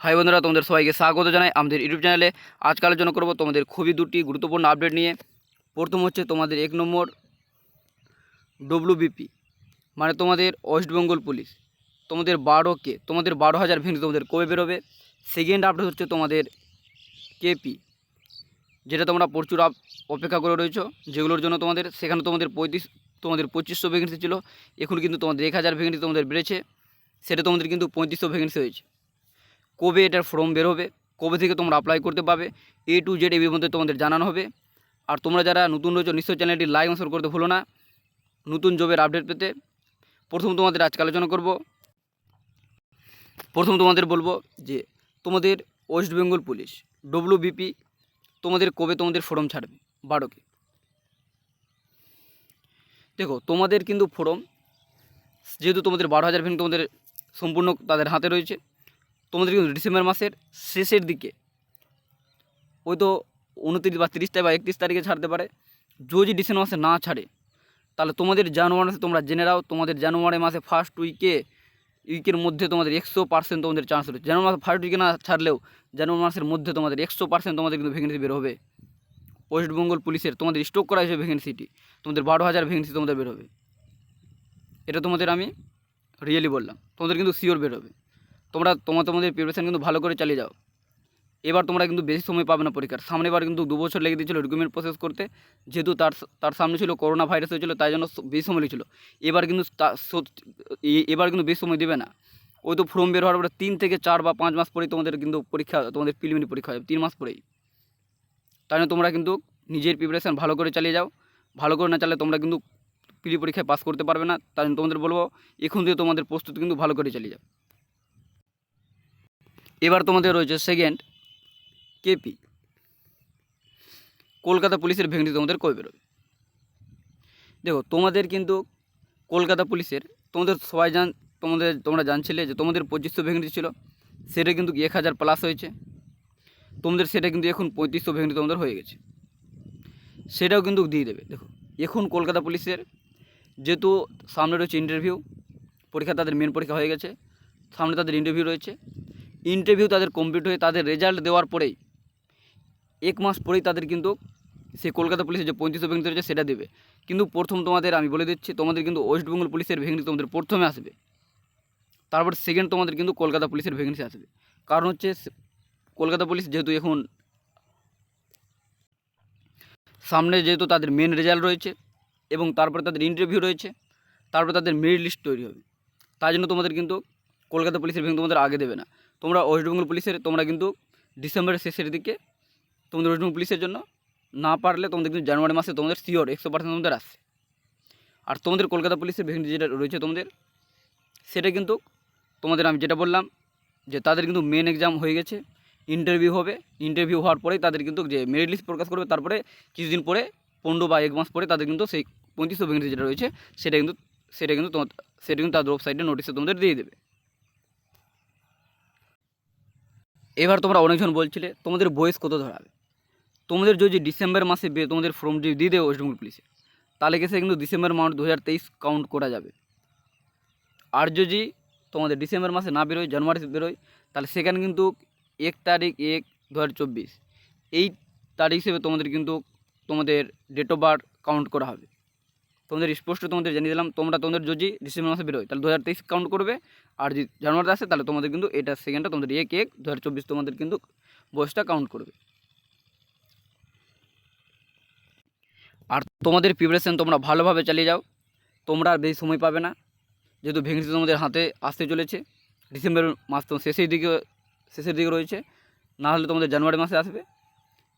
High বন্ধুরা, তোমাদের সবাইকে স্বাগত জানাই আমাদের ইউটিউব চ্যানেলে। আজকাল জন্য করব তোমাদের খুবই দুটি গুরুত্বপূর্ণ আপডেট নিয়ে। প্রথম হচ্ছে তোমাদের এক নম্বর ডব্লিউবিপি মানে তোমাদের ওয়েস্ট বেঙ্গল পুলিশ। তোমাদের বারোকে তোমাদের বারো হাজার ভ্যাকেন্সি তোমাদের কবে বেরোবে? সেকেন্ড আপডেট হচ্ছে তোমাদের কেপি যেটা তোমরা প্রচুর অপেক্ষা করে রয়েছো, যেগুলোর জন্য তোমাদের, সেখানে তোমাদের পঁয়ত্রিশ, তোমাদের পঁচিশশো ভ্যাকেন্সি ছিল। এখন কিন্তু তোমাদের এক হাজার ভ্যাকেন্সি তোমাদের বেড়েছে। সেটা তোমাদের কিন্তু পঁয়ত্রিশশো ভ্যাকেন্সি হয়েছে। কবে এটার ফর্ম বের হবে, কবে থেকে তোমরা অ্যাপ্লাই করতে পারবে এ টু জেড এর মধ্যে তোমাদের জানানো হবে। আর তোমরা যারা নতুন রয়েছে, নিশ্চয়ই চ্যানেলটি লাইক অনুসরণ করতে ভুলো না। নতুন জবের আপডেট পেতে প্রথম তোমাদের আজকে আলোচনা করব। প্রথম তোমাদের বলব যে, তোমাদের ওয়েস্ট বেঙ্গল পুলিশ ডব্লিউবিপি তোমাদের কবে তোমাদের ফর্ম ছাড়বে? বারোকে। দেখো, তোমাদের কিন্তু ফর্ম যেহেতু তোমাদের বারো হাজার ভ্যান তোমাদের সম্পূর্ণ তাদের হাতে রয়েছে। তোমাদের কিন্তু ডিসেম্বর মাসের শেষের দিকে। ওই তো উনত্রিশ বা তিরিশ তারিখ বা একত্রিশ তারিখে ছাড়তে পারে। যদি ডিসেম্বর মাসে না ছাড়ে, তাহলে তোমাদের জানুয়ারি মাসে তোমরা জেনে নাও, তোমাদের জানুয়ারি মাসে ফার্স্ট উইকে উইকের মধ্যে তোমাদের একশো পার্সেন্ট তোমাদের চান্স রয়েছে। জানুয়ারি মাসে ফার্স্ট উইকে না ছাড়লেও জানুয়ারি মাসের মধ্যে তোমাদের একশো পার্সেন্ট তোমাদের কিন্তু ভ্যাকেন্সি বের হবে। ওয়েস্ট বেঙ্গল পুলিশের তোমাদের স্টক করা হয়েছে ভ্যাকেন্সিটি তোমাদের বারো হাজার ভ্যাকেন্সি তোমাদের বের হবে। এটা তোমাদের আমি রিয়েলি বললাম। তোমাদের কিন্তু শিওর বের হবে। তোমরা তোমার তোমাদের প্রিপারেশান কিন্তু ভালো করে চালিয়ে যাও। এবার তোমরা কিন্তু বেশি সময় পাবে না পরীক্ষার। সামনেবার কিন্তু দু বছর লেগে দিয়েছিল রিক্রুটমেন্ট প্রসেস করতে। যেহেতু তার তার সামনে ছিল করোনা ভাইরাস হয়েছিল, তাই জন্য বেশি সময় লেগেছিলো। এবার কিন্তু এবার কিন্তু বেশি সময় দেবে না। ওই তো ফর্ম বের হওয়ার পরে তিন থেকে চার বা পাঁচ মাস পরেই তোমাদের কিন্তু পরীক্ষা, তোমাদের প্রিলিমিনারি পরীক্ষা হবে, তিন মাস পরেই। তাই জন্য তোমরা কিন্তু নিজের প্রিপারেশান ভালো করে চালিয়ে যাও। ভালো করে না চালে তোমরা কিন্তু প্রি পরীক্ষায় পাস করতে পারবে না। তাই জন্য তোমাদের বলব, এখন থেকে তোমাদের প্রস্তুতি কিন্তু ভালো করে চালিয়ে যাও। এবার তোমাদের রয়েছে সেকেন্ড কেপি কলকাতা পুলিশের ভ্যাকেন্সি তোমাদের কবে বেরোবে? দেখো, তোমাদের কিন্তু কলকাতা পুলিশের, তোমাদের সবাই জান, তোমাদের, তোমরা জানছিলে যে তোমাদের পঁচিশশো ভ্যাকেন্সি ছিল, সেটা কিন্তু এক হাজার প্লাস হয়েছে। তোমাদের সেটা কিন্তু এখন পঁয়ত্রিশশো ভ্যাকেন্সি তোমাদের হয়ে গেছে। সেটাও কিন্তু দিয়ে দেবে, দেখো। এখন কলকাতা পুলিশের যেহেতু সামনে রয়েছে ইন্টারভিউ পরীক্ষা তাদের মেন পরীক্ষা হয়ে গেছে, সামনে তাদের ইন্টারভিউ রয়েছে। ইন্টারভিউ তাদের কমপ্লিট হয়ে তাদের রেজাল্ট দেওয়ার পরেই এক মাস পরেই তাদের কিন্তু সেই কলকাতা পুলিশের যে পঁয়ত্রিশশো ভ্যাকেন্সি রয়েছে সেটা দেবে। কিন্তু প্রথম তোমাদের আমি বলে দিচ্ছি, তোমাদের কিন্তু ওয়েস্ট বেঙ্গল পুলিশের ভ্যাকেন্সি তোমাদের প্রথমে আসবে। তারপর সেকেন্ড তোমাদের কিন্তু কলকাতা পুলিশের ভ্যাকেন্সি আসবে। কারণ হচ্ছে কলকাতা পুলিশ যেহেতু এখন সামনে যেহেতু তাদের মেন রেজাল্ট রয়েছে এবং তারপরে তাদের ইন্টারভিউ রয়েছে, তারপরে তাদের মেরিট লিস্ট তৈরি হবে। তাই জন্য তোমাদের কিন্তু কলকাতা পুলিশের ভ্যাকেন্সি তোমাদের আগে দেবে না। তোমরা ওয়েস্ট বেঙ্গল পুলিশের, তোমরা কিন্তু ডিসেম্বরের শেষের দিকে তোমাদের ওয়েস্ট বেঙ্গল পুলিশের জন্য না পারলে তোমাদের কিন্তু জানুয়ারি মাসে তোমাদের শিওর একশো পার্সেন্ট তোমাদের আসছে আর তোমাদের কলকাতা পুলিশের ভ্যাকেন্সি যেটা রয়েছে তোমাদের, সেটা কিন্তু তোমাদের আমি যেটা বললাম, যে তাদের কিন্তু মেন এক্সাম হয়ে গেছে ইন্টারভিউ হবে। ইন্টারভিউ হওয়ার পরেই তাদের কিন্তু যে মেরিট লিস্ট প্রকাশ করবে, তারপরে কিছুদিন পরে, পনেরো বা এক মাস পরে তাদের কিন্তু সেই পঁয়ত্রিশশো ভ্যাকেন্সি যেটা রয়েছে, সেটা কিন্তু সেটা কিন্তু তোমার সেটা কিন্তু তাদের ওয়েবসাইটে নোটিশে তোমাদের দিয়ে দেবে। এবার তোমরা অনেকজন বলছিলে, তোমাদের বয়স কত ধরাবে? তোমাদের যদি ডিসেম্বর মাসে বে- তোমাদের ফর্ম দিয়ে দেবে ওয়েস্ট বেঙ্গল পুলিশে তাহলে গেছে কিন্তু ডিসেম্বর মাস দু হাজার তেইশ কাউন্ট করা যাবে। আর যদি তোমাদের ডিসেম্বর মাসে না বেরোয় জানুয়ারি বেরোয়, তাহলে সেখানে কিন্তু এক তারিখ, এক দু হাজার চব্বিশ, এই তারিখ হিসেবে তোমাদের কিন্তু তোমাদের ডেট অফ বার্থ কাউন্ট করা হবে। তোমাদের স্পষ্ট তোমাদের জানিয়ে দিলাম, তোমরা তোমাদের যদি ডিসেম্বর মাসে বেরোয়, তাহলে দু হাজার তেইশ কাউন্ট করবে। আর যদি জানুয়ারিতে আসে, তাহলে তোমাদের কিন্তু এটা সেকেন্ডটা তোমাদের এক এক দু হাজার চব্বিশ তোমাদের কিন্তু বয়সটা কাউন্ট করবে। আর তোমাদের প্রিপারেশন তোমরা ভালোভাবে চালিয়ে যাও, তোমরা আর বেশি সময় পাবে না। যেহেতু ভ্যাকেন্সি তোমাদের হাতে আসতে চলেছে, ডিসেম্বর মাস তো শেষের দিকে শেষের দিকে রয়েছে, না হলে তোমাদের জানুয়ারি মাসে আসবে,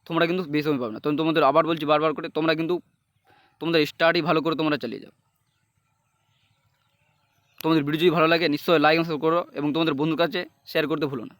তোমরা কিন্তু বেশি সময় পাবে না। তখন তোমাদের আবার বলছি বারবার করে, তোমরা কিন্তু তোমাদের স্টাডি ভালো করে তোমরা চালিয়ে যাও। তোমাদের ভিডিও যদি ভালো লাগে, নিশ্চয়ই লাইক করো এবং তোমাদের বন্ধুর কাছে শেয়ার করতে ভুলো না।